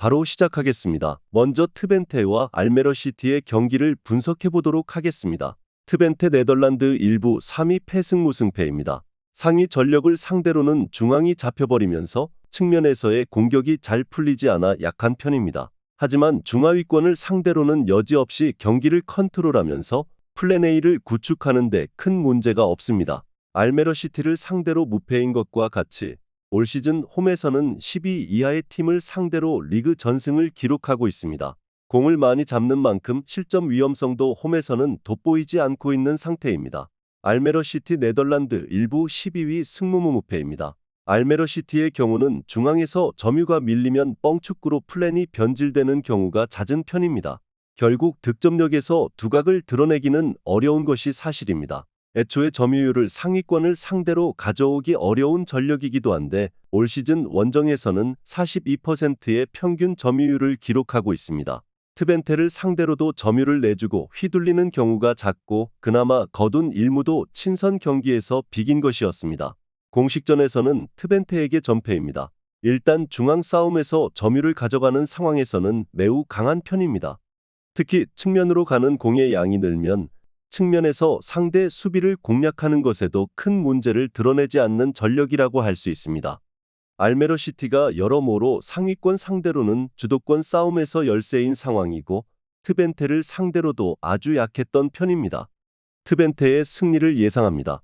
바로 시작하겠습니다. 먼저 트벤테와 알메러 시티의 경기를 분석해 보도록 하겠습니다. 트벤테 네덜란드 일부 3위 패승무승패입니다. 상위 전력을 상대로는 중앙이 잡혀버리면서 측면에서의 공격이 잘 풀리지 않아 약한 편입니다. 하지만 중하위권을 상대로는 여지없이 경기를 컨트롤하면서 플랜 A를 구축하는 데 큰 문제가 없습니다. 알메러 시티를 상대로 무패인 것과 같이 올 시즌 홈에서는 12 이하의 팀을 상대로 리그 전승을 기록하고 있습니다. 공을 많이 잡는 만큼 실점 위험성도 홈에서는 돋보이지 않고 있는 상태입니다. 알메러 시티 네덜란드 일부 12위 승무무무패입니다. 알메러 시티의 경우는 중앙에서 점유가 밀리면 뻥축구로 플랜이 변질되는 경우가 잦은 편입니다. 결국 득점력에서 두각을 드러내기는 어려운 것이 사실입니다. 애초에 점유율을 상위권을 상대로 가져오기 어려운 전력이기도 한데 올 시즌 원정에서는 42%의 평균 점유율을 기록하고 있습니다. 트벤테를 상대로도 점유를 내주고 휘둘리는 경우가 작고 그나마 거둔 일무도 친선 경기에서 비긴 것이었습니다. 공식전에서는 트벤테에게 전패입니다. 일단 중앙 싸움에서 점유를 가져가는 상황에서는 매우 강한 편입니다. 특히 측면으로 가는 공의 양이 늘면 측면에서 상대 수비를 공략하는 것에도 큰 문제를 드러내지 않는 전력이라고 할 수 있습니다. 알메로 시티가 여러모로 상위권 상대로는 주도권 싸움에서 열세인 상황이고 트벤테를 상대로도 아주 약했던 편입니다. 트벤테의 승리를 예상합니다.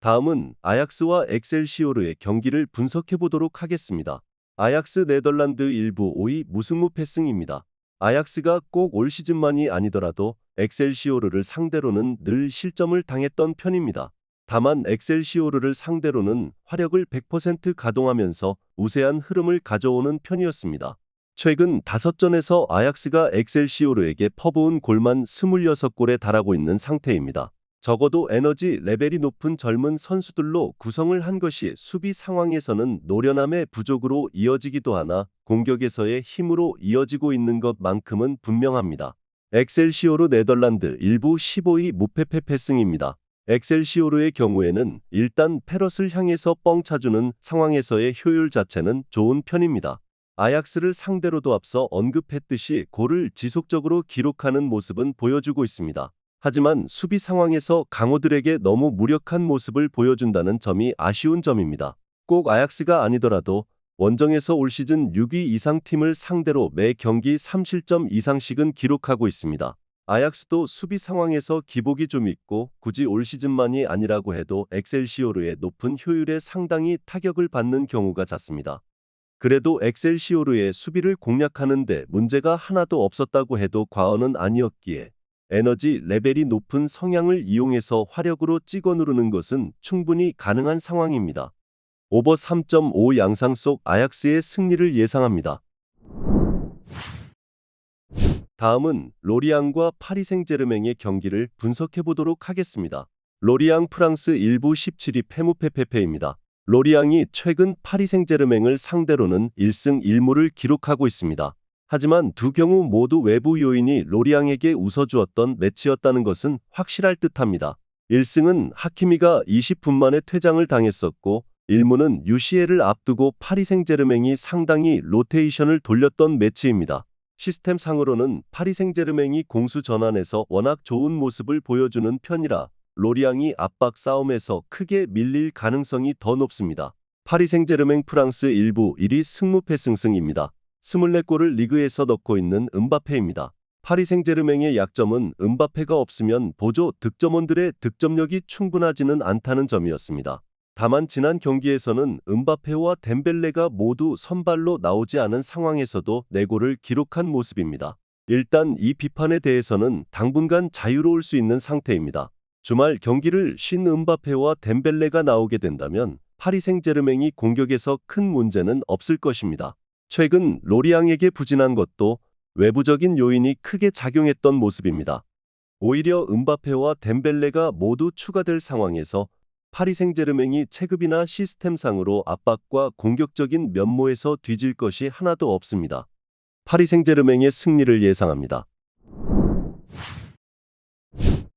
다음은 아약스와 엑셀시오르의 경기를 분석해 보도록 하겠습니다. 아약스 네덜란드 일부 5위 무승무 패승입니다. 아약스가 꼭 올 시즌만이 아니더라도 엑셀시오르를 상대로는 늘 실점을 당했던 편입니다. 다만 엑셀시오르를 상대로는 화력을 100% 가동하면서 우세한 흐름을 가져오는 편이었습니다. 최근 5전에서 아약스가 엑셀시오르에게 퍼부은 골만 26골에 달하고 있는 상태입니다. 적어도 에너지 레벨이 높은 젊은 선수들로 구성을 한 것이 수비 상황에서는 노련함의 부족으로 이어지기도 하나 공격에서의 힘으로 이어지고 있는 것만큼은 분명합니다. 엑셀시오르 네덜란드 일부 15위 무패패 패승입니다. 엑셀시오르의 경우에는 일단 페럿을 향해서 뻥 차주는 상황에서의 효율 자체는 좋은 편입니다. 아약스를 상대로도 앞서 언급했듯이 골을 지속적으로 기록하는 모습은 보여주고 있습니다. 하지만 수비 상황에서 강호들에게 너무 무력한 모습을 보여준다는 점이 아쉬운 점입니다. 꼭 아약스가 아니더라도 원정에서 올 시즌 6위 이상 팀을 상대로 매 경기 3실점 이상씩은 기록하고 있습니다. 아약스도 수비 상황에서 기복이 좀 있고 굳이 올 시즌만이 아니라고 해도 엑셀시오르의 높은 효율에 상당히 타격을 받는 경우가 잦습니다. 그래도 엑셀시오르의 수비를 공략하는데 문제가 하나도 없었다고 해도 과언은 아니었기에 에너지 레벨이 높은 성향을 이용해서 화력으로 찍어 누르는 것은 충분히 가능한 상황입니다. 오버 3.5 양상 속 아약스의 승리를 예상합니다. 다음은 로리앙과 파리 생제르맹의 경기를 분석해 보도록 하겠습니다. 로리앙 프랑스 일부 17위 페무페페페입니다. 로리앙이 최근 파리 생제르맹을 상대로는 1승 1무를 기록하고 있습니다. 하지만 두 경우 모두 외부 요인이 로리앙에게 웃어주었던 매치였다는 것은 확실할 듯합니다. 1승은 하키미가 20분 만에 퇴장을 당했었고 1무는 유시엘을 앞두고 파리 생제르맹이 상당히 로테이션을 돌렸던 매치입니다. 시스템상으로는 파리 생제르맹이 공수 전환에서 워낙 좋은 모습을 보여주는 편이라 로리앙이 압박 싸움에서 크게 밀릴 가능성이 더 높습니다. 파리 생제르맹 프랑스 일부 1위 승무 패승승입니다. 24골을 리그에서 넣고 있는 음바페입니다. 파리 생제르맹의 약점은 음바페가 없으면 보조 득점원들의 득점력이 충분하지는 않다는 점이었습니다. 다만 지난 경기에서는 음바페와 덴벨레가 모두 선발로 나오지 않은 상황에서도 4골을 기록한 모습입니다. 일단 이 비판에 대해서는 당분간 자유로울 수 있는 상태입니다. 주말 경기를 쉰 음바페와 덴벨레가 나오게 된다면 파리 생제르맹이 공격에서 큰 문제는 없을 것입니다. 최근 로리앙에게 부진한 것도 외부적인 요인이 크게 작용했던 모습입니다. 오히려 음바페와 덴벨레가 모두 추가될 상황에서 파리 생제르맹이 체급이나 시스템상으로 압박과 공격적인 면모에서 뒤질 것이 하나도 없습니다. 파리 생제르맹의 승리를 예상합니다.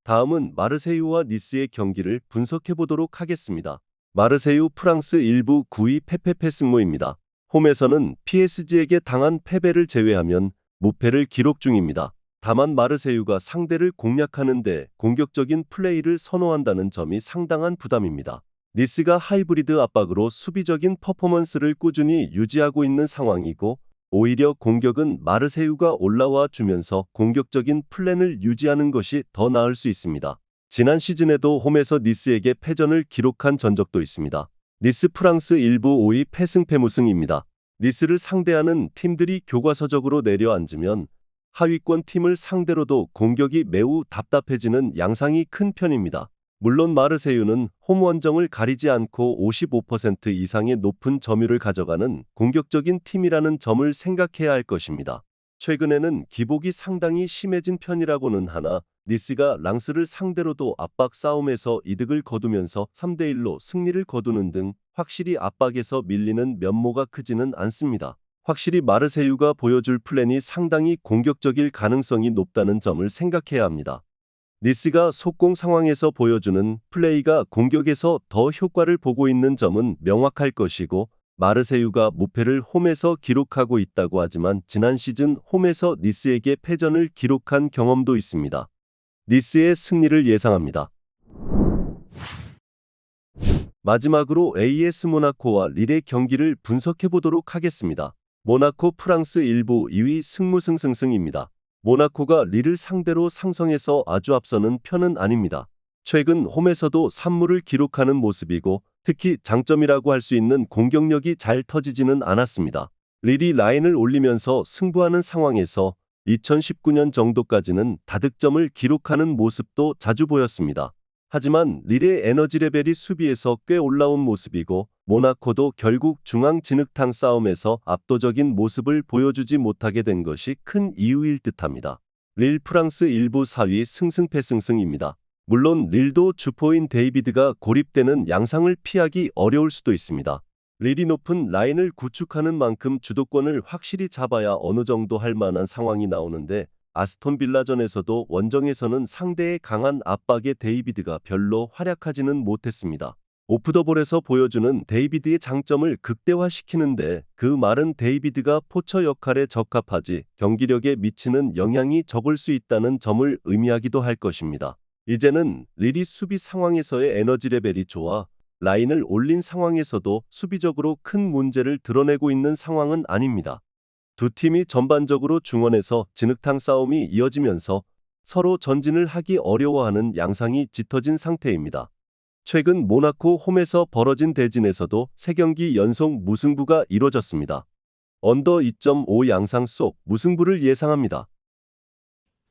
다음은 마르세유와 니스의 경기를 분석해 보도록 하겠습니다. 마르세유 프랑스 일부 9위 페페페 승모입니다. 홈에서는 PSG에게 당한 패배를 제외하면 무패를 기록 중입니다. 다만 마르세유가 상대를 공략하는 데 공격적인 플레이를 선호한다는 점이 상당한 부담입니다. 니스가 하이브리드 압박으로 수비적인 퍼포먼스를 꾸준히 유지하고 있는 상황이고 오히려 공격은 마르세유가 올라와 주면서 공격적인 플랜을 유지하는 것이 더 나을 수 있습니다. 지난 시즌에도 홈에서 니스에게 패전을 기록한 전적도 있습니다. 니스 프랑스 1부 5위 패승패 무승입니다. 니스를 상대하는 팀들이 교과서적으로 내려앉으면 하위권 팀을 상대로도 공격이 매우 답답해지는 양상이 큰 편입니다. 물론 마르세유는 홈 원정을 가리지 않고 55% 이상의 높은 점유를 가져가는 공격적인 팀이라는 점을 생각해야 할 것입니다. 최근에는 기복이 상당히 심해진 편이라고는 하나 니스가 랑스를 상대로도 압박 싸움에서 이득을 거두면서 3대 1로 승리를 거두는 등 확실히 압박에서 밀리는 면모가 크지는 않습니다. 확실히 마르세유가 보여줄 플랜이 상당히 공격적일 가능성이 높다는 점을 생각해야 합니다. 니스가 속공 상황에서 보여주는 플레이가 공격에서 더 효과를 보고 있는 점은 명확할 것이고 마르세유가 무패를 홈에서 기록하고 있다고 하지만 지난 시즌 홈에서 니스에게 패전을 기록한 경험도 있습니다. 니스의 승리를 예상합니다. 마지막으로 AS 모나코와 릴의 경기를 분석해 보도록 하겠습니다. 모나코 프랑스 1부 2위 승무승승승입니다. 모나코가 릴을 상대로 상성에서 아주 앞서는 편은 아닙니다. 최근 홈에서도 3무를 기록하는 모습이고 특히 장점이라고 할 수 있는 공격력이 잘 터지지는 않았습니다. 릴이 라인을 올리면서 승부하는 상황에서 2019년 정도까지는 다득점을 기록하는 모습도 자주 보였습니다. 하지만 릴의 에너지 레벨이 수비에서 꽤 올라온 모습이고 모나코도 결국 중앙 진흙탕 싸움에서 압도적인 모습을 보여주지 못하게 된 것이 큰 이유일 듯합니다. 릴 프랑스 1부 4위 승승패승승입니다. 물론 릴도 주포인 데이비드가 고립되는 양상을 피하기 어려울 수도 있습니다. 릴이 높은 라인을 구축하는 만큼 주도권을 확실히 잡아야 어느 정도 할 만한 상황이 나오는데 아스톤 빌라전에서도 원정에서는 상대의 강한 압박에 데이비드가 별로 활약하지는 못했습니다. 오프더볼에서 보여주는 데이비드의 장점을 극대화시키는데 그 말은 데이비드가 포처 역할에 적합하지 경기력에 미치는 영향이 적을 수 있다는 점을 의미하기도 할 것입니다. 이제는 릴이 수비 상황에서의 에너지 레벨이 좋아 라인을 올린 상황에서도 수비적으로 큰 문제를 드러내고 있는 상황은 아닙니다. 두 팀이 전반적으로 중원에서 진흙탕 싸움이 이어지면서 서로 전진을 하기 어려워하는 양상이 짙어진 상태입니다. 최근 모나코 홈에서 벌어진 대진에서도 3경기 연속 무승부가 이뤄졌습니다. 언더 2.5 양상 속 무승부를 예상합니다.